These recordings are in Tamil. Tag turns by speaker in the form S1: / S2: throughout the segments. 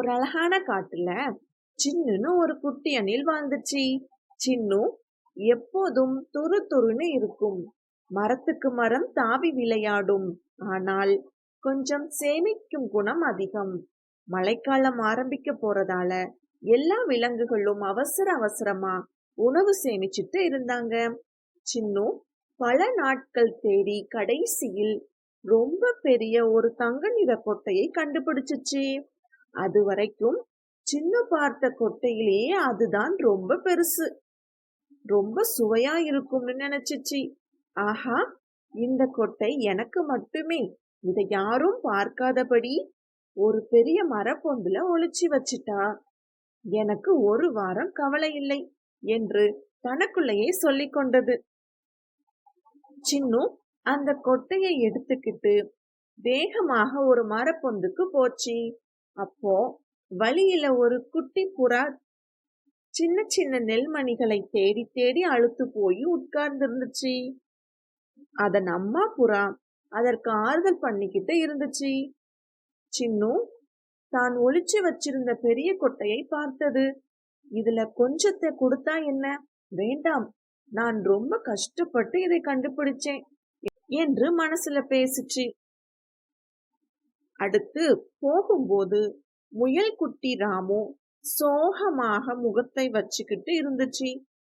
S1: ஒரு அழகான காட்டுல சின்னுன்னு ஒரு குட்டி அணில் வாழ்ந்துச்சு. சின்னு எப்போதும் துரு துருன்னு இருக்கும். மரத்துக்கு மரம் தாவி விளையாடும். ஆனால் கொஞ்சம் சேமிக்கும் குணம் அதிகம். மழைக்காலம் ஆரம்பிக்க போறதால எல்லா விலங்குகளும் அவசர அவசரமா உணவு சேமிச்சிட்டு இருந்தாங்க. சின்னு பல நாட்கள் தேடி கடைசியில் ரொம்ப பெரிய ஒரு தங்க நிற கொட்டையை கண்டுபிடிச்சிச்சு. அது வரைக்கும் சின்ன பார்த்த கொட்டையிலேயே அதுதான் ரொம்ப பெருசு. ரொம்ப சுவையா இருக்கும்னு நினைச்சிச்சு. ஆஹா இந்த கொட்டை எனக்கு மட்டுமே. இதை யாரும் பார்க்காதபடி ஒரு பெரிய மரப்பொந்துல ஒளிச்சு வச்சிட்டா. எனக்கு ஒரு வாரம் கவலை இல்லை என்று தனக்குள்ளேயே சொல்லிக் கொண்டது. சின்னு அந்த கொட்டையை எடுத்துக்கிட்டு வேகமாக ஒரு மரப்பொந்துக்கு போச்சு. அப்போ வழியில ஒரு குட்டி புறா சின்ன சின்ன நெல்மணிகளை தேடி தேடி அழுத்து போய் உட்கார்ந்துருந்துச்சு. அதன் அம்மா புறா அதற்கு ஆறுதல் பண்ணிக்கிட்டு இருந்துச்சு. சின்னு தான் ஒளிச்சு வச்சிருந்த பெரிய கொட்டையை பார்த்தது. இதுல கொஞ்சத்தை கொடுத்தா என்ன? வேண்டாம் நான் ரொம்ப கஷ்டப்பட்டு இதை கண்டுபிடிச்சேன் என்று மனசுல பேசிச்சு. அடுத்து போகும்போது முயல் குட்டி ராமு சோகமாக முகத்தை வச்சுக்கிட்டு இருந்துச்சு.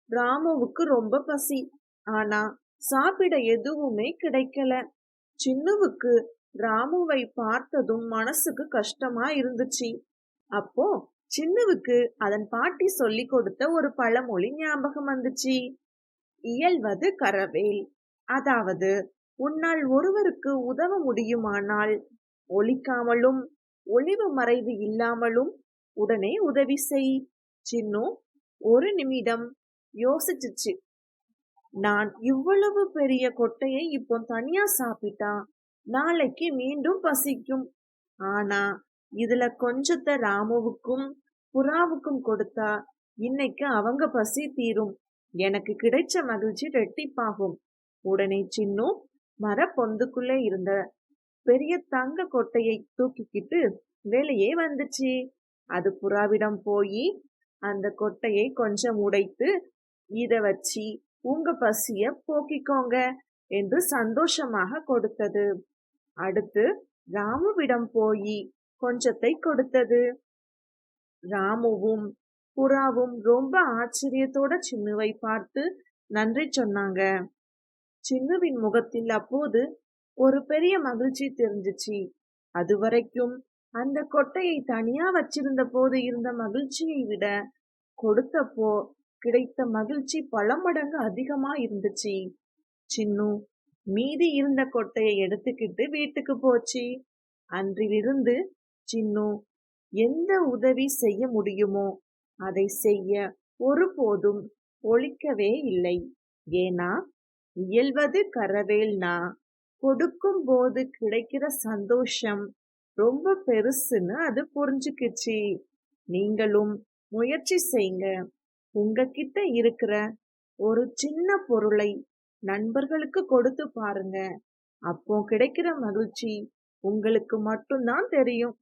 S1: ராமுவுக்கு ரொம்ப பசி. ஆனா சாப்பிட எதுவுமே கிடைக்கல. சின்னுவுக்கு ராமுவை பார்த்ததும் மனசுக்கு கஷ்டமா இருந்துச்சு. அப்போ சின்னுவுக்கு அதன் பாட்டி சொல்லி கொடுத்த ஒரு பழமொழி ஞாபகம் வந்துச்சு. இயல்வது கரவேல். அதாவது உன்னால் ஒருவருக்கு உதவ முடியுமானால் ஒழிக்காமலும் ஒளிவு மறைவு இல்லாமலும் உடனே உதவி செய். சின்னு ஒரு நிமிடம் யோசிச்சுச்சு. நான் இவ்வளவு பெரிய கொட்டையை இப்போ தனியா சாப்பிட்டா நாளைக்கு மீண்டும் பசிக்கும். ஆனா இதுல கொஞ்சத்தை ராமுவுக்கும் புறாவுக்கும் கொடுத்தா இன்னைக்கு அவங்க பசி தீரும். எனக்கு கிடைச்ச மகிழ்ச்சி ரெட்டிப்பாகும். உடனே சின்னு மர பொந்துக்குள்ளே இருந்த பெரிய தங்க கொட்டையை தூக்கிக்கிட்டு வெளியே வந்துச்சு. அது புறாவிடம் போய் அந்த கொட்டையை கொஞ்சம் உடைத்து இத வச்சு உங்க பசிய போக்கிக்கோங்க என்று சந்தோஷமாக கொடுத்தது. அடுத்து ராமுவிடம் போய் கொஞ்சத்தை கொடுத்தது. ராமுவும் புறாவும் ரொம்ப ஆச்சரியத்தோட சின்னுவை பார்த்து நன்றி சொன்னாங்க. சின்னுவின் முகத்தில் அப்போது ஒரு பெரிய மகிழ்ச்சி தெரிஞ்சிச்சு. அதுவரைக்கும் அந்த கொட்டையை தனியா வச்சிருந்த போது இருந்த மகிழ்ச்சியை விட கொடுத்தப்போ கிடைத்த மகிழ்ச்சி பல மடங்கு அதிகமா இருந்துச்சு. சின்னு மீதி இருந்த கொட்டையை எடுத்துக்கிட்டு வீட்டுக்கு போச்சு. அன்றிலிருந்து சின்னு எந்த உதவி செய்ய முடியுமோ அதை செய்ய ஒருபோதும் ஒழிக்கவே இல்லை. ஏனா இயல்வது கரவேல்னா கொடுக்கும் போது கிடைக்கிற சந்தோஷம் ரொம்ப பெருசுன்னு அது புரிஞ்சுக்குச்சு. நீங்களும் முயற்சி செய்யுங்க. உங்ககிட்ட இருக்கிற ஒரு சின்ன பொருளை நண்பர்களுக்கு கொடுத்து பாருங்க. அப்போ கிடைக்கிற மகிழ்ச்சி உங்களுக்கு மட்டும்தான் தெரியும்.